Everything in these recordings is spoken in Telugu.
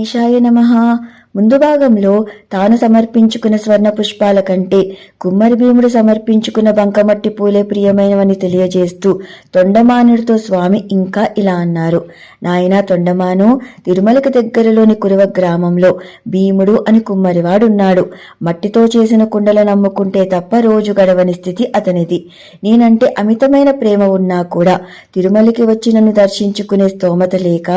ईशाय नमः। ముందు భాగంలో తాను సమర్పించుకున్న స్వర్ణ పుష్పాల కంటే కుమ్మరి భీముడు సమర్పించుకున్న బంకమట్టి పూలే ప్రియమైనవని తెలియజేస్తూ తొండమానుడితో స్వామి ఇంకా ఇలా అన్నారు. నాయనా తొండమాను తిరుమలకి దగ్గరలోని కురవ గ్రామంలో భీముడు అని కుమ్మరివాడున్నాడు. మట్టితో చేసిన కుండలు నమ్ముకుంటే తప్ప రోజు గడవని స్థితి అతనిది. నేనంటే అమితమైన ప్రేమ ఉన్నా కూడా తిరుమలకి వచ్చి నన్ను దర్శించుకునే స్తోమత లేక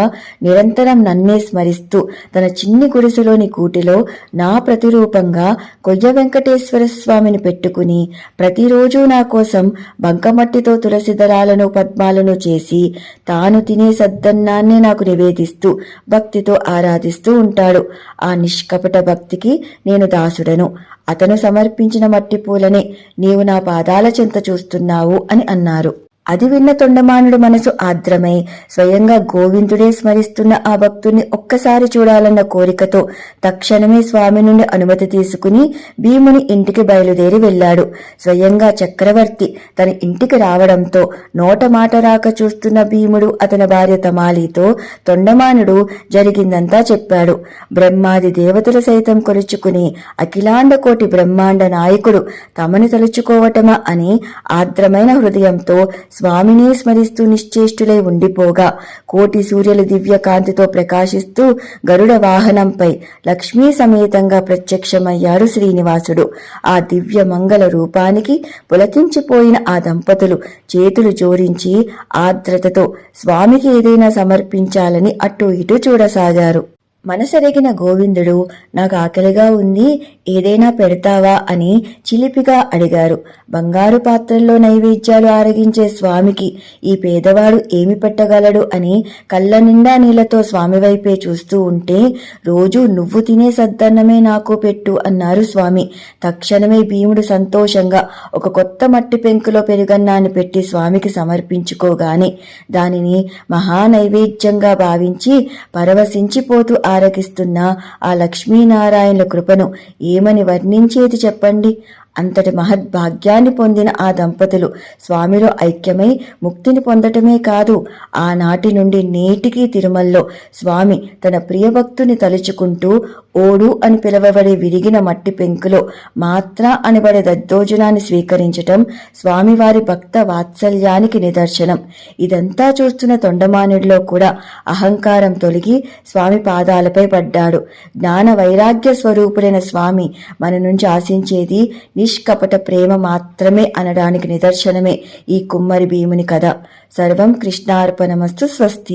నిరంతరం నన్నే స్మరిస్తూ తన చిన్ని గుడిసెలోని కూటిలో నా ప్రతిరూపంగా కొయ్య వెంకటేశ్వర స్వామిని పెట్టుకుని ప్రతిరోజు నా కోసం బంకమట్టితో తులసి దళాలను పద్మాలను చేసి తాను తినే సద్దన్నాన్నే నాకు నివేదిస్తూ భక్తితో ఆరాధిస్తూ ఉంటాడు. ఆ నిష్కపట భక్తికి నేను దాసుడను. అతను సమర్పించిన మట్టి పూలనే నీవు నా పాదాల చెంత చూస్తున్నావు అని అన్నారు. అది విన్న తొండమానుడు మనసు ఆర్ద్రమై స్వయంగా గోవిందుడే స్మరిస్తున్న ఆ భక్తుణ్ణి ఒక్కసారి చూడాలన్న కోరికతో తక్షణమే స్వామి నుండి అనుమతి తీసుకుని భీముని ఇంటికి బయలుదేరి వెళ్ళాడు. స్వయంగా చక్రవర్తి తన ఇంటికి రావడంతో నోట మాట రాక చూస్తున్న భీముడు అతని భార్య తమాలితో తొండమానుడు జరిగిందంతా చెప్పాడు. బ్రహ్మాది దేవతలు సైతం కొలుచుకుని అఖిలాండ కోటి బ్రహ్మాండ నాయకుడు తమని తలుచుకోవటమా అని ఆర్ద్రమైన హృదయంతో స్వామిని స్మరిస్తూ నిశ్చేష్టులై ఉండిపోగా. కోటి సూర్యుల దివ్య కాంతితో ప్రకాశిస్తూ గరుడ వాహనంపై లక్ష్మీ సమేతంగా ప్రత్యక్షమయ్యాడు శ్రీనివాసుడు. ఆ దివ్య మంగళ రూపానికి పులకించిపోయిన ఆ దంపతులు చేతులు జోడించి ఆర్ద్రతతో స్వామికి ఏదైనా సమర్పించాలని అటు ఇటు చూడసాగారు. మనసెరిగిన గోవిందుడు నాకు ఆకలిగా ఉంది ఏదైనా పెడతావా? అని చిలిపిగా అడిగారు. బంగారు పాత్రల్లో నైవేద్యాలు ఆరగించే స్వామికి ఈ పేదవాడు ఏమి పెట్టగలడు? అని కళ్ళ నిండా నీళ్ళతో స్వామి వైపే చూస్తూ ఉంటే రోజు నువ్వు తినే సద్దన్నమే నాకు పెట్టు అన్నారు స్వామి. తక్షణమే భీముడు సంతోషంగా ఒక కొత్త మట్టి పెంకులో పెరుగన్నాన్ని పెట్టి స్వామికి సమర్పించుకోగానే దానిని మహా నైవేద్యంగా భావించి పరవశించిపోతూ ఆరగిస్తున్న ఆ లక్ష్మీనారాయణుల కృపను ఏమని వర్ణించేది చెప్పండి? అంతటి మహద్భాగ్యాన్ని పొందిన ఆ దంపతులు స్వామిలో ఐక్యమై ముక్తిని పొందటమే కాదు ఆనాటి నుండి నేటికి తిరుమలలో స్వామి తన ప్రియభక్తుని తలుచుకుంటూ ఓడు అని పిలవబడే విరిగిన మట్టి పెంకులో మాత్ర అనబడే దద్దోజనాన్ని స్వీకరించటం స్వామివారి భక్త వాత్సల్యానికి నిదర్శనం. ఇదంతా చూస్తున్న తొండమానుడిలో కూడా అహంకారం తొలగి స్వామి పాదాలపై పడ్డాడు. జ్ఞాన వైరాగ్య స్వరూపుడైన స్వామి మన నుంచి ఆశించేది నిష్కపట ప్రేమ మాత్రమే అనడానికి నిదర్శనమే ఈ కుమ్మరి భీముని కథ. సర్వం కృష్ణార్పణమస్తు స్వస్తి.